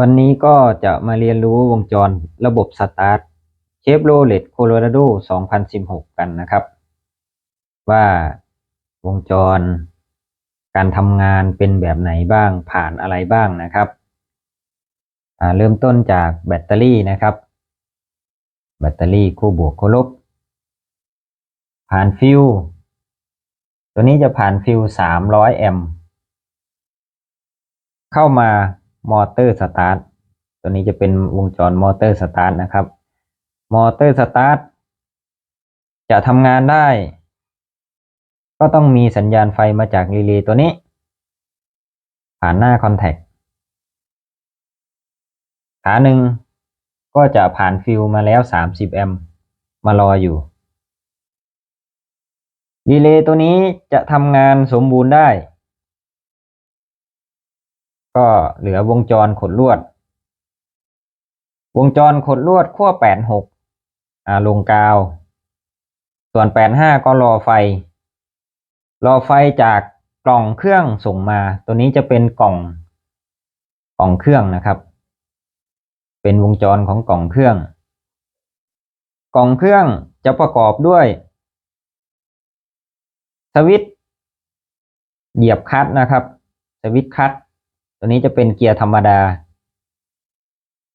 วันนี้ก็จะมาเรียนรู้วงจรระบบสตาร์ทเชฟโรเลตโคโลราโด 2016 กันนะครับ ว่าวงจร การทำงานเป็นแบบไหนบ้างผ่านอะไรบ้างนะครับ เริ่มต้นจากแบตเตอรี่นะครับ แบตเตอรี่คู่บวกคู่ลบ ผ่านฟิวตัวนี้จะผ่านฟิว300 แอมป์เข้ามา มอเตอร์สตาร์ทตัวนี้จะเป็นวงจรมอเตอร์สตาร์ทนะครับมอเตอร์สตาร์ทจะทำงานได้ ก็ต้องมีสัญญาณไฟมาจากรีเลย์ตัวนี้ ผ่านหน้าคอนแทคขาหนึ่งก็จะผ่านฟิวมาแล้ว 30 แอมป์มารออยู่รีเลย์ตัวนี้จะทำงานสมบูรณ์ได้ ก็เหลือวงจรขดลวด วงจรขดลวดขั้ว86อ่าลงกาว ส่วน85ก็รอไฟ รอไฟจากกล่องเครื่องส่งมา ตัวนี้จะเป็นกล่อง กล่องเครื่องนะครับ เป็นวงจรของกล่องเครื่อง กล่องเครื่องจะประกอบด้วย สวิตช์เหยียบคลัตช์นะครับ สวิตช์คลั ตัวนี้จะเป็นเกียร์ธรรมดา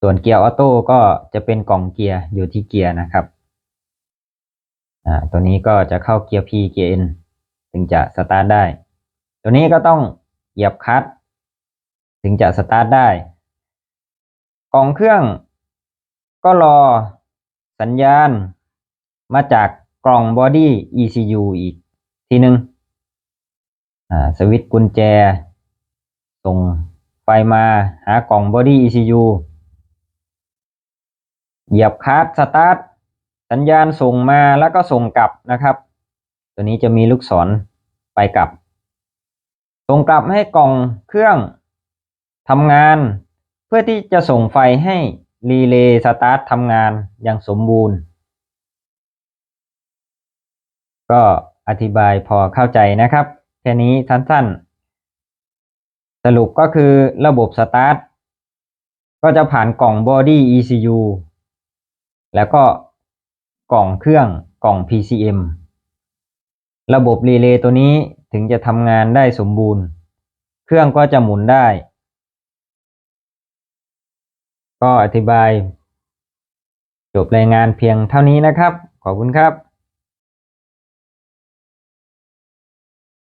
ส่วนเกียร์ออโต้ก็จะเป็นกล่องเกียร์อยู่ที่เกียร์นะครับ อ่า ตัวนี้ก็จะเข้าเกียร์ P เกียร์ N ถึงจะสตาร์ทได้ ตัวนี้ก็ต้องเหยียบคลัตช์ถึงจะสตาร์ทได้ กล่องเครื่องก็รอสัญญาณมาจากกล่องบอดี้ ECU อีกทีหนึ่งอ่าสวิตช์กุญแจส่ง ไฟมาหากล่องบอดี้ ECU เหยียบคลัตช์สตาร์ทสัญญาณส่งมาแล้วก็ส่งกลับนะครับ ตัวนี้จะมีลูกศรไปกลับ ส่งกลับให้กล่องเครื่องทำงาน เพื่อที่จะส่งไฟให้รีเลย์สตาร์ททำงานอย่างสมบูรณ์ ก็อธิบายพอเข้าใจนะครับ แค่นี้สั้นๆ สรุปก็คือระบบสตาร์ทก็จะผ่านกล่องบอดี้ ECU แล้วก็กล่องเครื่องกล่อง PCM ระบบรีเลย์ตัวนี้ถึงจะทำงานได้สมบูรณ์ เครื่องก็จะหมุนได้ ก็อธิบาย จบรายงานเพียงเท่านี้นะครับ ขอบคุณครับ